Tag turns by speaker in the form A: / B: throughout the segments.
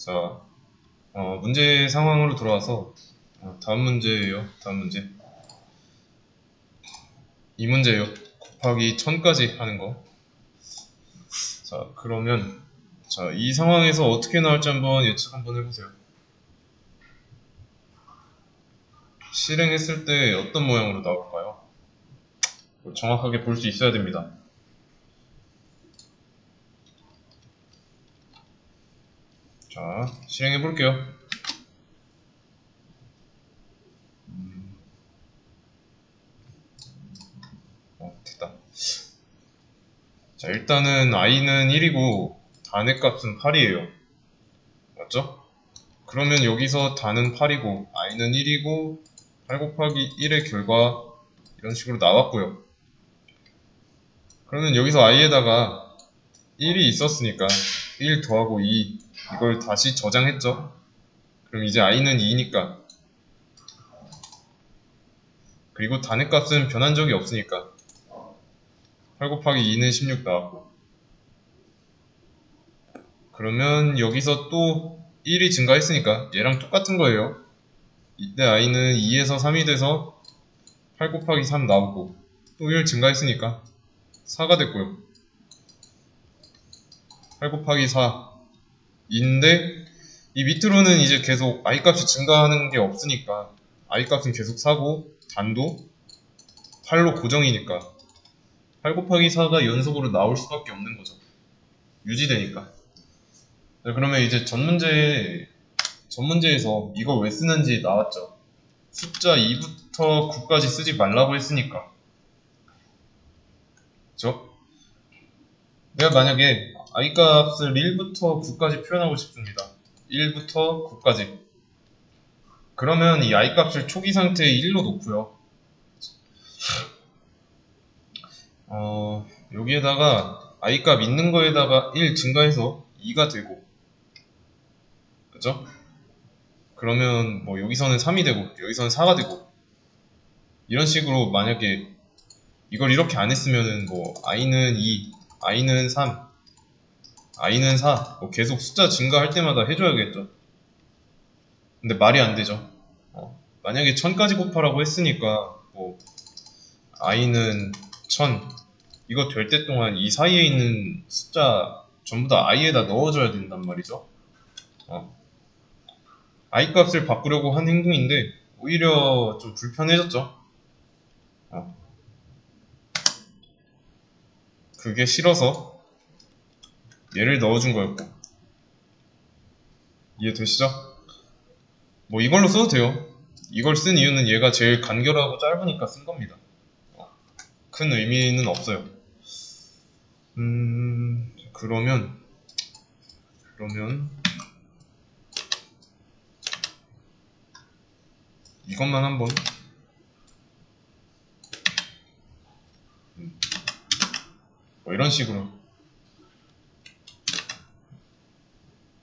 A: 자, 어, 문제 상황으로 돌아와서 어, 다음 문제예요. 다음 문제. 이 문제예요. 곱하기 1000까지 하는 거. 자, 그러면 자, 이 상황에서 어떻게 나올지 한번 예측 한번 해보세요. 실행했을 때 어떤 모양으로 나올까요? 정확하게 볼 수 있어야 됩니다. 자, 실행해 볼게요. 음. 어, 됐다. 자, 일단은 i는 1이고 단의 값은 8이에요. 맞죠? 그러면 여기서 단은 8이고 i는 1이고 8 곱하기 1의 결과 이런 식으로 나왔고요. 그러면 여기서 i에다가 1이 있었으니까 1 더하고 2 이걸 다시 저장했죠. 그럼 이제 i는 2니까 그리고 단의 값은 변한 적이 없으니까 8 곱하기 2는 16 나왔고 그러면 여기서 또 1이 증가했으니까 얘랑 똑같은 거예요. 이때 i는 2에서 3이 돼서 8 곱하기 3 나오고 또 1 증가했으니까 4가 됐고요. 8 곱하기 4 인데 이 밑으로는 이제 계속 i 값이 증가하는 게 없으니까 i 값은 계속 4고 단도 8로 고정이니까 8 곱하기 4가 연속으로 나올 수밖에 없는 거죠. 유지되니까. 네, 그러면 이제 전 문제에 전 문제에서 이걸 왜 쓰는지 나왔죠. 숫자 2부터 9까지 쓰지 말라고 했으니까. 그죠? 내가 만약에 i 값을 1부터 9까지 표현하고 싶습니다. 1부터 9까지. 그러면 이 i 값을 초기 상태에 1로 놓고요. 어, 여기에다가 i 값 있는 거에다가 1 증가해서 2가 되고 그죠? 그러면 뭐 여기서는 3이 되고 여기서는 4가 되고 이런 식으로 만약에 이걸 이렇게 안 했으면은 뭐 i는 2, i는 3, i는 4, 뭐 계속 숫자 증가할 때마다 해줘야겠죠. 근데 말이 안 되죠. 어, 만약에 1000까지 곱하라고 했으니까 뭐 i는 1000 이거 될 때 동안 이 사이에 있는 숫자 전부 다 i에다 넣어줘야 된단 말이죠. 어. i 값을 바꾸려고 한 행동인데 오히려 좀 불편해졌죠. 어. 그게 싫어서 얘를 넣어준 거였고 이해되시죠? 뭐 이걸로 써도 돼요. 이걸 쓴 이유는 얘가 제일 간결하고 짧으니까 쓴 겁니다. 어. 큰 의미는 없어요. 음 그러면 그러면 이것만 한번 음, 뭐 이런 식으로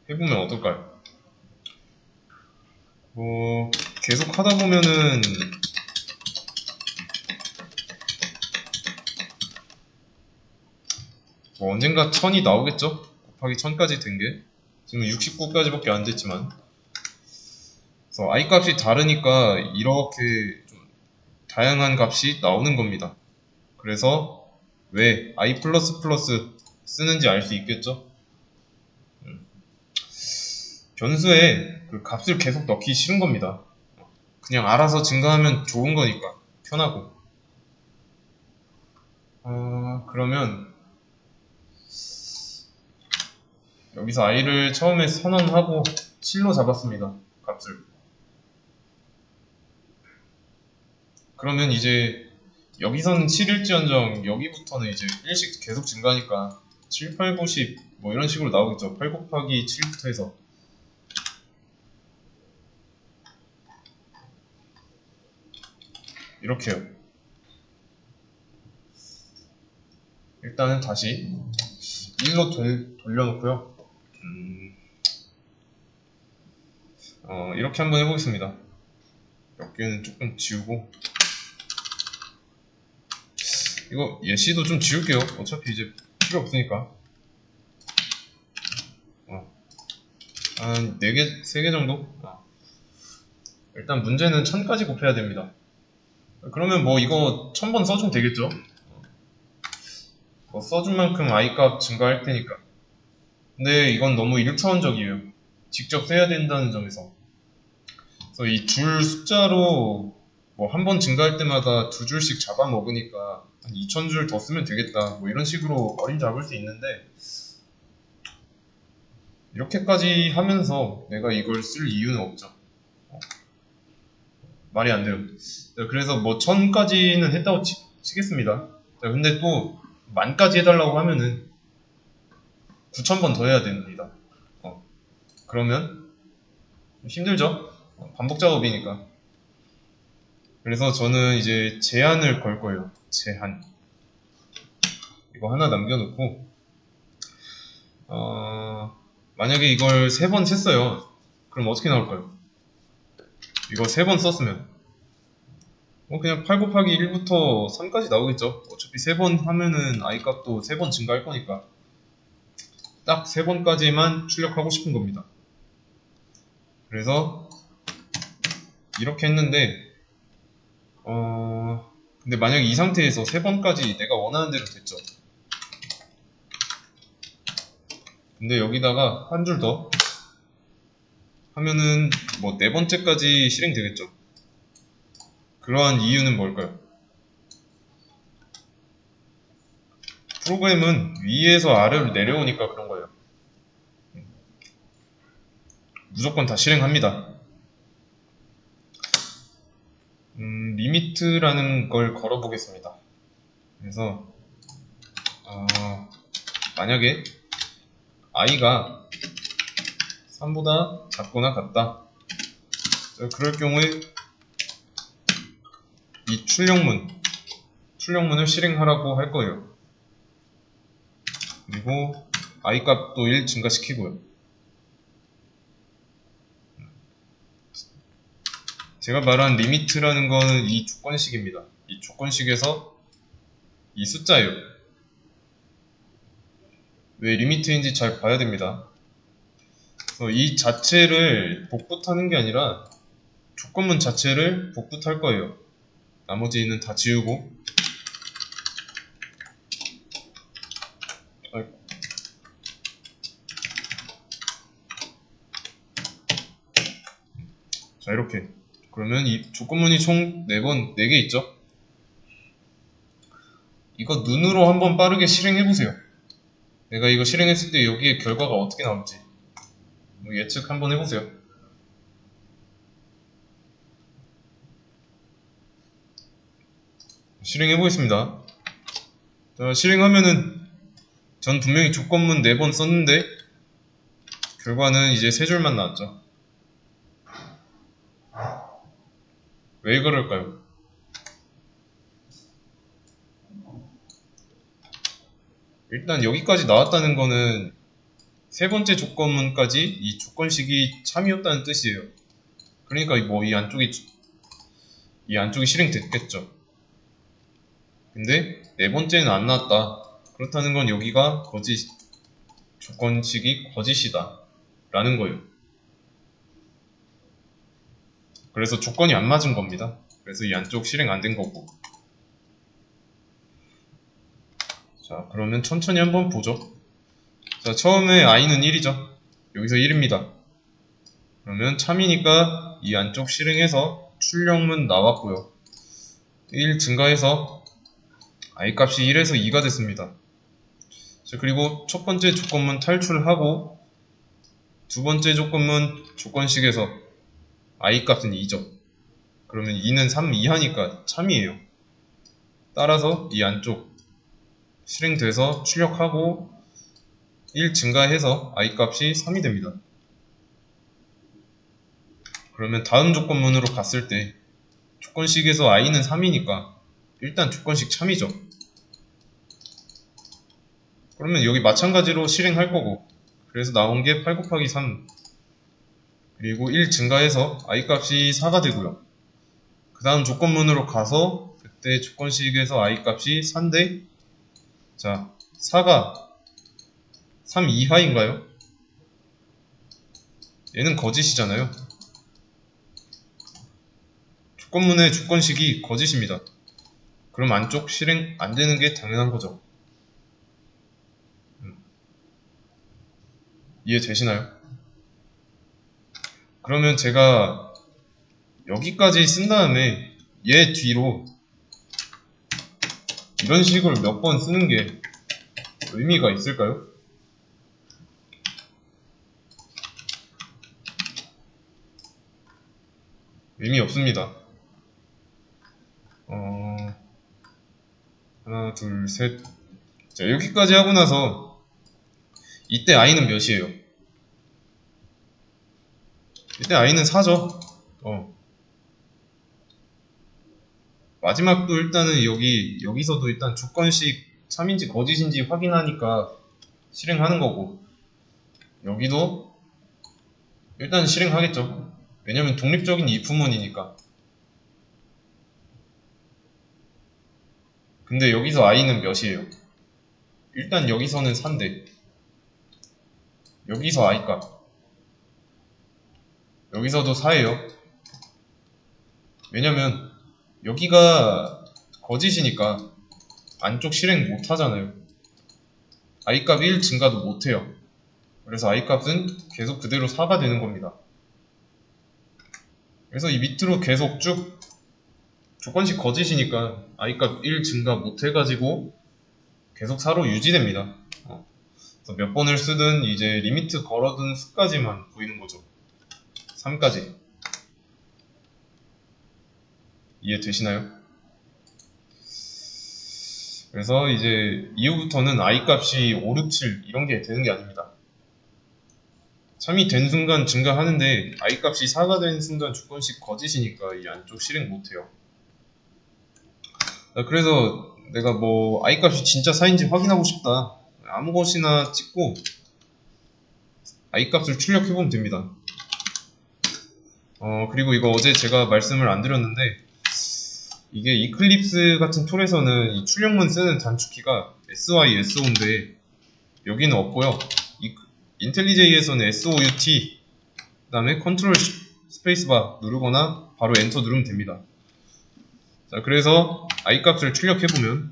A: 해보면 어떨까요? 뭐 계속 하다 보면은 뭐 언젠가 1000이 나오겠죠? 곱하기 1000까지 된 게 지금 69까지밖에 안 됐지만 그래서 i 값이 다르니까 이렇게 좀 다양한 값이 나오는 겁니다. 그래서 왜 i 쓰는지 알 수 있겠죠? 음. 변수에 그 값을 계속 넣기 싫은 겁니다. 그냥 알아서 증가하면 좋은 거니까 편하고. 어, 그러면 여기서 i를 처음에 선언하고 7로 잡았습니다. 값을. 그러면 이제 여기서는 7일지언정 여기부터는 이제 1씩 계속 증가하니까 7, 8, 9, 10 뭐 이런 식으로 나오겠죠. 8 곱하기 7부터 해서 이렇게요. 일단은 다시 1로 돌, 돌려놓고요. 음, 어, 이렇게 한번 해보겠습니다. 몇 개는 조금 지우고 이거 예시도 좀 지울게요. 어차피 이제 필요 없으니까. 어. 한 4개, 3개 정도? 아. 일단 문제는 1000까지 곱해야 됩니다. 그러면 뭐 이거 1000번 써주면 되겠죠? 뭐 써준 만큼 i 값 증가할 테니까. 근데 이건 너무 1차원적이에요. 직접 써야 된다는 점에서. 그래서 이 줄 숫자로 뭐 한 번 증가할 때마다 두 줄씩 잡아먹으니까 한 2000줄 더 쓰면 되겠다. 뭐 이런 식으로 어림 잡을 수 있는데 이렇게까지 하면서 내가 이걸 쓸 이유는 없죠. 어. 말이 안 돼요. 자, 그래서 뭐 1000까지는 했다고 치, 치겠습니다. 자, 근데 또 만까지 해달라고 하면은 9000번 더 해야 됩니다. 어. 그러면 힘들죠? 어, 반복 작업이니까. 그래서 저는 이제 제한을 걸 거예요. 제한. 이거 하나 남겨놓고, 어, 만약에 이걸 세번 셌어요. 그럼 어떻게 나올까요? 이거 세 번 썼으면. 뭐 그냥 8 곱하기 1부터 3까지 나오겠죠. 어차피 세 번 하면은 i 값도 세 번 증가할 거니까. 딱 세 번까지만 출력하고 싶은 겁니다. 그래서 이렇게 했는데 어 근데 만약 이 상태에서 세 번까지 내가 원하는 대로 됐죠. 근데 여기다가 한 줄 더 하면은 뭐 네 번째까지 실행되겠죠. 그러한 이유는 뭘까요? 프로그램은 위에서 아래로 내려오니까 그런 거예요. 무조건 다 실행합니다. 음, 리미트라는 걸 걸어 보겠습니다. 그래서 어, 만약에 i가 3보다 작거나 같다. 자, 그럴 경우에 이 출력문, 출력문을 실행하라고 할 거예요. 그리고 i 값도 1 증가시키고요. 제가 말한 리미트라는 거는 이 조건식입니다. 이 조건식에서 이 숫자예요. 왜 리미트인지 잘 봐야 됩니다. 그래서 이 자체를 복붙하는 게 아니라 조건문 자체를 복붙할 거예요. 나머지는 다 지우고. 자 이렇게 그러면 이 조건문이 총 4번, 4개 있죠? 이거 눈으로 한번 빠르게 실행해 보세요. 내가 이거 실행했을 때 여기에 결과가 어떻게 나올지 뭐 예측 한번 해보세요. 실행해 보겠습니다. 자, 실행하면은 전 분명히 조건문 4번 썼는데 결과는 이제 3줄만 나왔죠. 왜 그럴까요? 일단 여기까지 나왔다는 거는 세 번째 조건문까지 이 조건식이 참이었다는 뜻이에요. 그러니까 뭐 이 안쪽이 이 안쪽이 실행됐겠죠. 근데 네 번째는 안 나왔다. 그렇다는 건 여기가 거짓 조건식이 거짓이다. 라는 거예요. 그래서 조건이 안 맞은 겁니다. 그래서 이 안쪽 실행 안 된 거고. 자, 그러면 천천히 한번 보죠. 자, 처음에 i는 1이죠. 여기서 1입니다. 그러면 참이니까 이 안쪽 실행해서 출력문 나왔고요. 1 증가해서 i 값이 1에서 2가 됐습니다. 자, 그리고 첫 번째 조건문 탈출하고 두 번째 조건문 조건식에서 i 값은 2죠. 그러면 2는 3 이하니까 참이에요. 따라서 이 안쪽 실행돼서 출력하고 1 증가해서 i 값이 3이 됩니다. 그러면 다음 조건문으로 갔을 때 조건식에서 i는 3이니까 일단 조건식 참이죠. 그러면 여기 마찬가지로 실행할 거고 그래서 나온 게 8 곱하기 3 그리고 1 증가해서 i 값이 4가 되고요. 그 다음 조건문으로 가서 그때 조건식에서 i 값이 4인데 자 4가 3 이하인가요? 얘는 거짓이잖아요. 조건문의 조건식이 거짓입니다. 그럼 안쪽 실행 안 되는 게 당연한 거죠. 음. 이해되시나요? 그러면 제가 여기까지 쓴 다음에 얘 뒤로 이런 식으로 몇 번 쓰는 게 의미가 있을까요? 의미 없습니다. 어, 하나, 둘, 셋. 자, 여기까지 하고 나서 이때 i는 몇이에요? 이때 i는 4죠. 어. 마지막도 일단은 여기, 여기서도 일단 조건식 참인지 거짓인지 확인하니까 실행하는 거고, 여기도 일단 실행하겠죠. 왜냐면 독립적인 if문이니까. 근데 여기서 i는 몇이에요? 일단 여기서는 4인데 여기서 i 값 여기서도 4예요. 왜냐면 여기가 거짓이니까 안쪽 실행 못 하잖아요. i 값 1 증가도 못 해요. 그래서 i 값은 계속 그대로 4가 되는 겁니다. 그래서 이 밑으로 계속 쭉 조건식 거짓이니까 i 값 1 증가 못 해가지고 계속 4로 유지됩니다. 어. 그래서 몇 번을 쓰든 이제 리미트 걸어둔 수까지만 보이는 거죠. 3까지. 이해되시나요? 그래서 이제 이후부터는 i 값이 5, 6, 7 이런 게 되는 게 아닙니다. 3이 된 순간 증가하는데 i 값이 4가 된 순간 조건식 거짓이니까 이 안쪽 실행 못해요. 아, 그래서 내가 뭐 i 값이 진짜 4인지 확인하고 싶다. 아무 것이나 찍고 i 값을 출력해보면 됩니다. 어 그리고 이거 어제 제가 말씀을 안 드렸는데 이게 이클립스 같은 툴에서는 이 출력문 쓰는 단축키가 SY, SO인데 여기는 없고요. 이, 인텔리제이에서는 SOUT 그 다음에 컨트롤 스페이스바 누르거나 바로 엔터 누르면 됩니다. 자 그래서 i 값을 출력해보면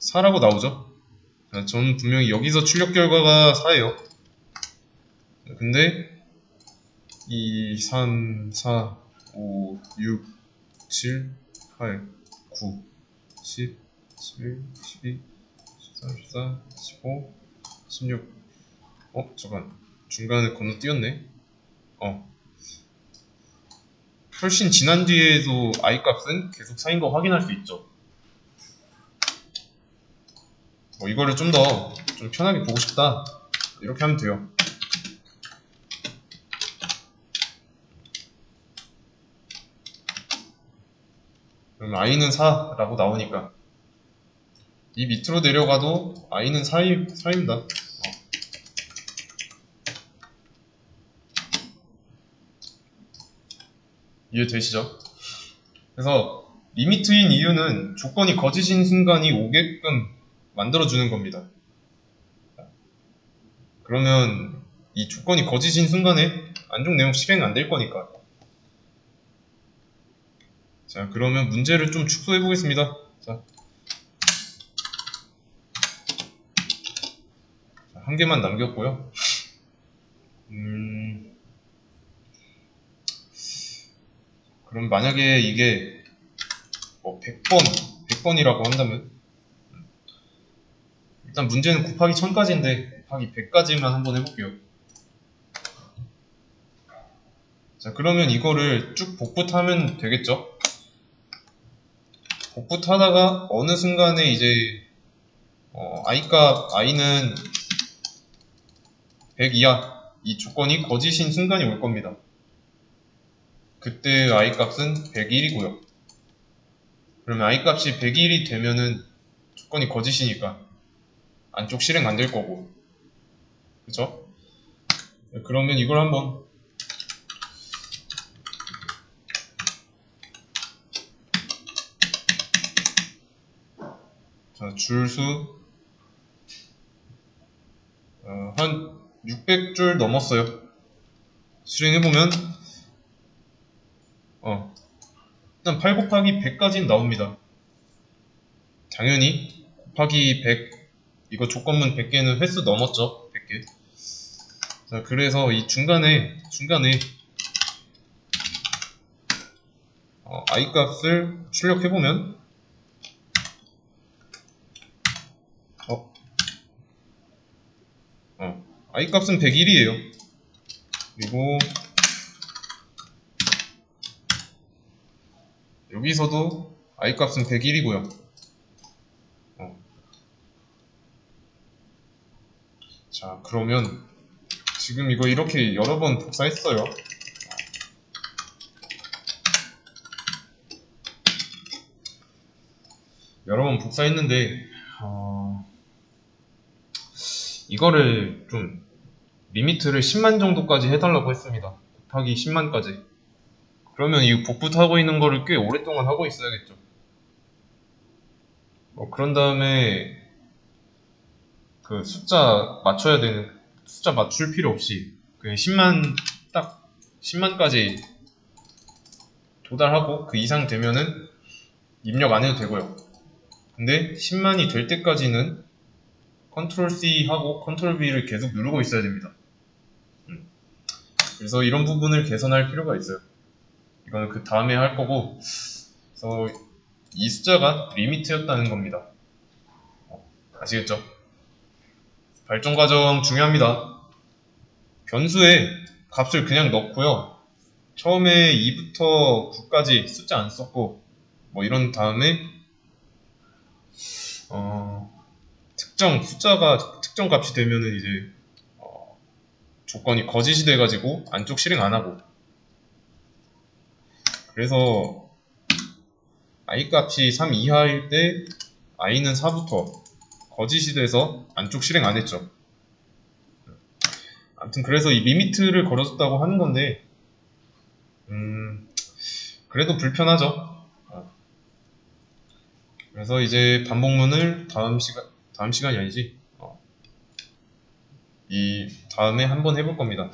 A: 4라고 나오죠. 자, 저는 분명히 여기서 출력 결과가 4예요. 근데 2, 3, 4, 5, 6, 7, 8, 9, 10, 11, 12, 13, 14, 15, 16 어? 잠깐. 중간에 건너뛰었네. 어. 훨씬 지난 뒤에도 i 값은 계속 4인 거 확인할 수 있죠. 뭐 이거를 좀더좀 편하게 보고 싶다. 이렇게 하면 돼요. 그럼 i는 4라고 나오니까 이 밑으로 내려가도 i는 4이, 4입니다. 어. 이해되시죠? 그래서 리미트인 이유는 조건이 거짓인 순간이 오게끔 만들어주는 겁니다. 그러면 이 조건이 거짓인 순간에 안쪽 내용 실행 안 될 거니까. 자, 그러면 문제를 좀 축소해 보겠습니다. 자. 한 개만 남겼고요. 음, 그럼 만약에 이게 뭐 100번, 100번이라고 한다면 일단 문제는 곱하기 1000까지인데 곱하기 100까지만 한번 해볼게요. 자, 그러면 이거를 쭉 복붙하면 되겠죠? 복붙하다가 어느 순간에 이제 어, i값 i는 100 이하 이 조건이 거짓인 순간이 올 겁니다. 그때 i 값은 101이고요. 그러면 i 값이 101이 되면은 조건이 거짓이니까 안쪽 실행 안 될 거고 그쵸? 그러면 이걸 한번 자, 줄수 어, 한 600줄 넘었어요. 실행해보면, 어, 일단 8 곱하기 100까지는 나옵니다. 당연히, 곱하기 100, 이거 조건문 100개는 횟수 넘었죠. 100개. 자, 그래서 이 중간에, 중간에, 어, i 값을 출력해보면, 어, 어, i 값은 101이에요. 그리고, 여기서도 i 값은 101이고요. 어. 자, 그러면 지금 이거 이렇게 여러 번 복사했어요. 여러 번 복사했는데 어, 이거를 좀 리미트를 10만 정도까지 해달라고 했습니다. 곱하기 10만까지. 그러면 이 복붙 하고 있는 거를 꽤 오랫동안 하고 있어야겠죠. 뭐 그런 다음에 그 숫자 맞춰야 되는 숫자 맞출 필요 없이 그냥 10만 딱 10만까지 도달하고 그 이상 되면은 입력 안 해도 되고요. 근데 10만이 될 때까지는 컨트롤 C 하고 컨트롤 V를 계속 누르고 있어야 됩니다. 음. 그래서 이런 부분을 개선할 필요가 있어요. 이거는 그 다음에 할 거고, 그래서 이 숫자가 리미트였다는 겁니다. 어, 아시겠죠? 발전 과정 중요합니다. 변수에 값을 그냥 넣고요. 처음에 2부터 9까지 숫자 안 썼고, 뭐 이런 다음에 어, 특정 숫자가 특정 값이 되면은 이제 어, 조건이 거짓이 돼가지고 안쪽 실행 안 하고 그래서 i 값이 3 이하일 때 i는 4부터 거짓이 돼서 안쪽 실행 안 했죠. 아무튼 그래서 이 리미트를 걸어줬다고 하는 건데 음 그래도 불편하죠. 어. 그래서 이제 반복문을 다음 시간 다음 시간이 아니지 어. 이 다음에 한번 해볼 겁니다.